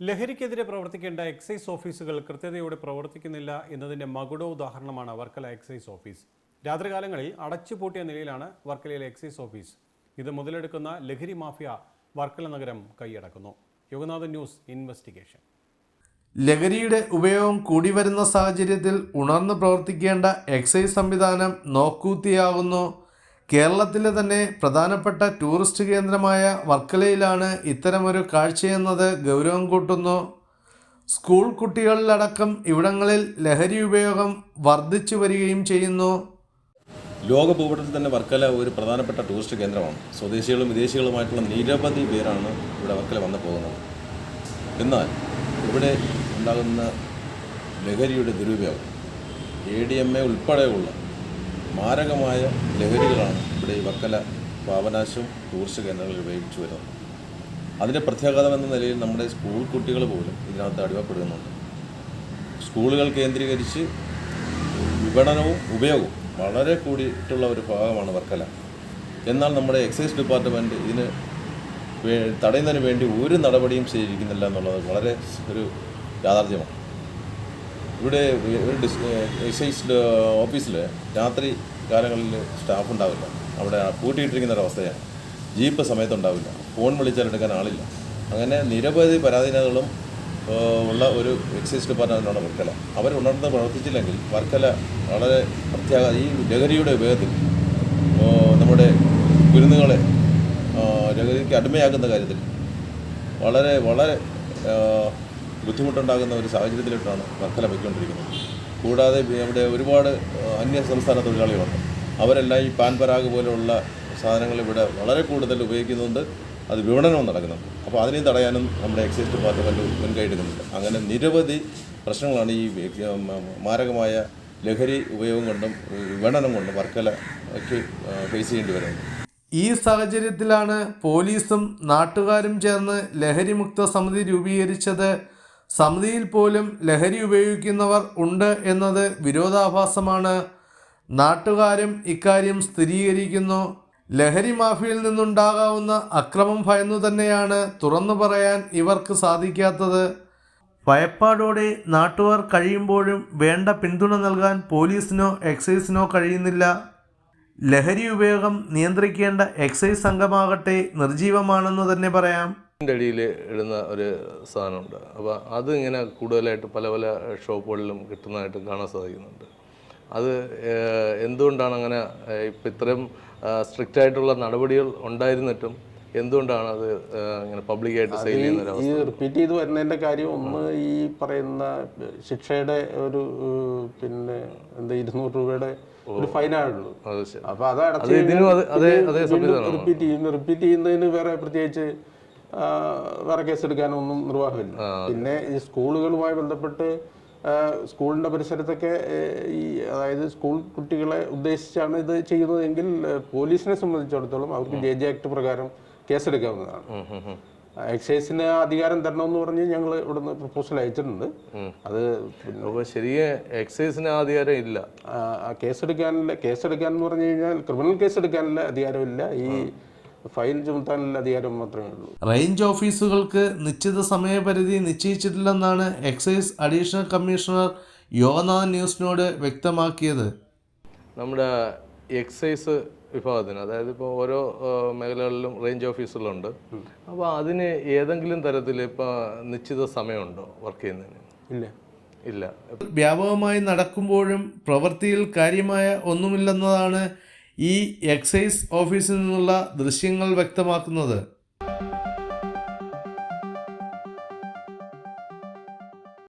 ലഹരിക്കെതിരെ പ്രവർത്തിക്കേണ്ട എക്സൈസ് ഓഫീസുകൾ കൃത്യതയോടെ പ്രവർത്തിക്കുന്നില്ല എന്നതിന്റെ മകുട ഉദാഹരണമാണ് വർക്കല എക്സൈസ് ഓഫീസ്. രാത്രികാലങ്ങളിൽ അടച്ചുപൂട്ടിയ നിലയിലാണ് വർക്കലയിലെ എക്സൈസ് ഓഫീസ്. ഇത് മുതലെടുക്കുന്ന ലഹരി മാഫിയ വർക്കല നഗരം കൈയടക്കുന്നു. Yoganathan news investigation. ലഹരിയുടെ ഉപയോഗം കൂടി വരുന്ന സാഹചര്യത്തിൽ ഉണർന്നു പ്രവർത്തിക്കേണ്ട എക്സൈസ് സംവിധാനം നോക്കൂത്തിയാകുന്നു കേരളത്തിലെ തന്നെ പ്രധാനപ്പെട്ട ടൂറിസ്റ്റ് കേന്ദ്രമായ വർക്കലയിലാണ് ഇത്തരമൊരു കാഴ്ചയെന്നത് ഗൗരവം കൂട്ടുന്നു. സ്കൂൾ കുട്ടികളിലടക്കം ഇവിടങ്ങളിൽ ലഹരി ഉപയോഗം വർദ്ധിച്ചു വരികയും ചെയ്യുന്നു. ലോക ഭൂപടത്തിൽ തന്നെ വർക്കല ഒരു പ്രധാനപ്പെട്ട ടൂറിസ്റ്റ് കേന്ദ്രമാണ്. സ്വദേശികളും വിദേശികളുമായിട്ടുള്ള നിരവധി പേരാണ് ഇവിടെ വർക്കല വന്നു പോകുന്നത്. എന്നാൽ ഇവിടെ ഉണ്ടാകുന്ന ലഹരിയുടെ ദുരുപയോഗം എ ഡി എം എ ഉൾപ്പെടെയുള്ള മാരകമായ ലഹരികളാണ് ഇവിടെ ഈ വക്കല പാവനാശം ടൂറിസ്റ്റ് കേന്ദ്രങ്ങളിൽ ഉപയോഗിച്ചു വരുന്നത്. അതിന്റെ പ്രത്യാഘാതം എന്ന നിലയിൽ നമ്മുടെ സ്കൂൾ കുട്ടികൾ പോലും ഇതിനകത്ത് അടിമപ്പെടുന്നുണ്ട്. സ്കൂളുകൾ കേന്ദ്രീകരിച്ച് വിപണനവും ഉപയോഗവും വളരെ കൂടിയിട്ടുള്ള ഒരു ഭാഗമാണ് വർക്കല എന്നാൽ നമ്മുടെ എക്സൈസ് ഡിപ്പാർട്ട്മെന്റ് ഇതിന് തടയുന്നതിന് വേണ്ടി ഒരു നടപടിയും സ്വീകരിക്കുന്നില്ല എന്നുള്ളത് വളരെ ഒരു യാഥാർത്ഥ്യമാണ്. ഇവിടെ ഒരു ഡിസ് എക്സൈസ് ഓഫീസിൽ രാത്രി കാലങ്ങളിൽ സ്റ്റാഫ് ഉണ്ടാവില്ല. അവിടെ പൂട്ടിയിട്ടിരിക്കുന്ന ഒരവസ്ഥയാണ് ജീപ്പ് സമയത്തുണ്ടാവില്ല. ഫോൺ വിളിച്ചാൽ എടുക്കാൻ ആളില്ല. അങ്ങനെ നിരവധി പരാധീനതകളും ഉള്ള ഒരു എക്സൈസ് ഡിപ്പാർട്ട്മെന്റാണ് വർക്കല. അവർ ഉണർന്ന് പ്രവർത്തിച്ചില്ലെങ്കിൽ വർക്കല വളരെ പ്രത്യേക ഈ ലഹരിയുടെ ഉപയോഗത്തിൽ നമ്മുടെ കുരുന്നുകളെ ഏഹ്, ലഹരിക്ക് അടിമയാക്കുന്ന കാര്യത്തിൽ വളരെ വളരെ ബുദ്ധിമുട്ടുണ്ടാകുന്ന ഒരു സാഹചര്യത്തിലിട്ടാണ് വർക്കല പോയിക്കൊണ്ടിരിക്കുന്നത്. കൂടാതെ ഇവിടെ ഒരുപാട് അന്യ സംസ്ഥാന തൊഴിലാളികളുണ്ട്. അവരെല്ലാം ഈ പാൻ പരാഗ് പോലെയുള്ള സാധനങ്ങൾ ഇവിടെ വളരെ കൂടുതൽ ഉപയോഗിക്കുന്നുണ്ട്. അത് വിപണനവും നടക്കുന്നുണ്ട്. അപ്പോൾ അതിനെയും തടയാനും നമ്മുടെ എക്സൈസ് ഡിപ്പാർട്ട്മെന്റ് മുൻകൈ എടുക്കുന്നുണ്ട് അങ്ങനെ നിരവധി പ്രശ്നങ്ങളാണ് ഈ മാരകമായ ലഹരി ഉപയോഗം കൊണ്ടും വിപണനം കൊണ്ടും വർക്കലയ്ക്ക് ഫേസ് ചെയ്യേണ്ടി വരുന്നത് ഈ സാഹചര്യത്തിലാണ് പോലീസും നാട്ടുകാരും ചേർന്ന് ലഹരിമുക്ത സമിതി രൂപീകരിച്ചത് സമിതിയിൽ പോലും ലഹരി ഉപയോഗിക്കുന്നവർ ഉണ്ട് എന്നത് വിരോധാഭാസമാണ്. നാട്ടുകാരും ഇക്കാര്യം സ്ഥിരീകരിക്കുന്നു. ലഹരി മാഫിയയിൽ നിന്നുണ്ടാകാവുന്ന അക്രമം ഭയന്നു തന്നെയാണ് തുറന്നു പറയാൻ ഇവർക്ക് സാധിക്കാത്തത്. ഭയപ്പാടോടെ നാട്ടുകാർ കഴിയുമ്പോഴും വേണ്ട പിന്തുണ നൽകാൻ പോലീസിനോ എക്സൈസിനോ കഴിയുന്നില്ല. ലഹരി ഉപയോഗം നിയന്ത്രിക്കേണ്ട എക്സൈസ് സംഘമാകട്ടെ നിർജീവമാണെന്ന് തന്നെ പറയാം. ഇതിന്റെ അടിയിൽ ഇടുന്ന ഒരു സാധനമുണ്ട്. അപ്പോൾ അത് ഇങ്ങനെ കൂടുതലായിട്ട് പല പല ഷോപ്പുകളിലും കിട്ടുന്നതായിട്ട് കാണാൻ സാധിക്കുന്നുണ്ട്. അത് എന്തുകൊണ്ടാണ് അങ്ങനെ ഇപ്പം ഇത്രയും സ്ട്രിക്റ്റ് ആയിട്ടുള്ള നടപടികൾ ഉണ്ടായിരുന്നിട്ടും എന്തുകൊണ്ടാണ് അത് ഇങ്ങനെ പബ്ലിക്കായിട്ട് സെയിൽ ചെയ്യുന്ന ഈ റിപ്പീറ്റ് ചെയ്ത് വരുന്നതിന്റെ കാര്യം ഒന്ന് ഈ പറയുന്ന ശിക്ഷയുടെ ഒരു പിന്നെ എന്താ ഇരുന്നൂറ് രൂപയുടെ ഒരു ഫൈനാണുള്ളൂ അത് ശരി. അപ്പൊ അത് റിപ്പീറ്റ് ചെയ്യുന്ന റിപ്പീറ്റ് ചെയ്യുന്നതിന് വേറെ പ്രത്യേകിച്ച് വേറെ കേസ് എടുക്കാനൊന്നും നിർവാഹമില്ല പിന്നെ ഈ സ്കൂളുകളുമായി ബന്ധപ്പെട്ട് സ്കൂളിന്റെ സ്കൂളിന്റെ പരിസരത്തൊക്കെ ഈ അതായത് സ്കൂൾ കുട്ടികളെ ഉദ്ദേശിച്ചാണ് ഇത് ചെയ്യുന്നതെങ്കിൽ പോലീസിനെ സംബന്ധിച്ചിടത്തോളം അവർക്ക് ജെ ജെ ആക്ട് പ്രകാരം കേസെടുക്കാവുന്നതാണ്. എക്സൈസിന് അധികാരം തരണം എന്ന് പറഞ്ഞ് ഞങ്ങൾ ഇവിടുന്ന് പ്രപ്പോസൽ അയച്ചിട്ടുണ്ട്. അത് ശരിയെ എക്സൈസിന് അധികാരം ഇല്ല. കേസെടുക്കാനുള്ള കേസെടുക്കാൻ എന്ന് പറഞ്ഞു കഴിഞ്ഞാൽ ക്രിമിനൽ കേസ് എടുക്കാനുള്ള അധികാരമില്ല. ഈ ഫൈൻ ചുമത്താനുള്ള അധികാരം മാത്രമേ ഉള്ളൂ. റേഞ്ച് ഓഫീസുകൾക്ക് നിശ്ചിത സമയപരിധി നിശ്ചയിച്ചിട്ടില്ലെന്നാണ് എക്സൈസ് അഡീഷണൽ കമ്മീഷണർ യോഗനാഥ് ന്യൂസിനോട് വ്യക്തമാക്കിയത്. നമ്മുടെ എക്സൈസ് വിഭാഗത്തിന് അതായത് ഇപ്പോൾ ഓരോ മേഖലകളിലും റേഞ്ച് ഓഫീസുകളുണ്ട്. അപ്പോൾ അതിന് ഏതെങ്കിലും തരത്തിൽ ഇപ്പോൾ നിശ്ചിത സമയമുണ്ടോ വർക്ക് ചെയ്യുന്നതിന്? ഇല്ല. ഇല്ല. വ്യാപകമായി നടക്കുമ്പോഴും പ്രവൃത്തിയിൽ കാര്യമായ ഒന്നുമില്ലെന്നതാണ് ഈ എക്സൈസ് ഓഫീസിൽ നിന്നുള്ള ദൃശ്യങ്ങൾ വ്യക്തമാക്കുന്നത്